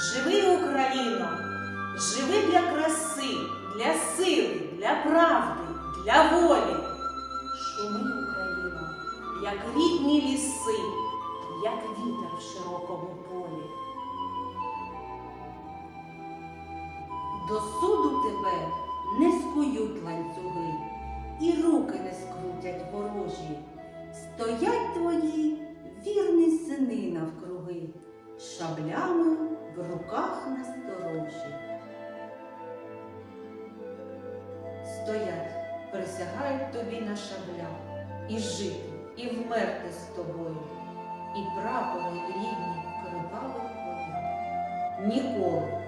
Живи, Україно, живи для краси, для сили, для правди, для волі. Шуми, Україно, як рідні ліси, як вітер в широкому полі. До суду присягають тобі на шаблях і жити, і вмерти з тобою, і прапори рідні криваво твоя. Ніколи.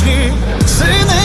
вічні сини.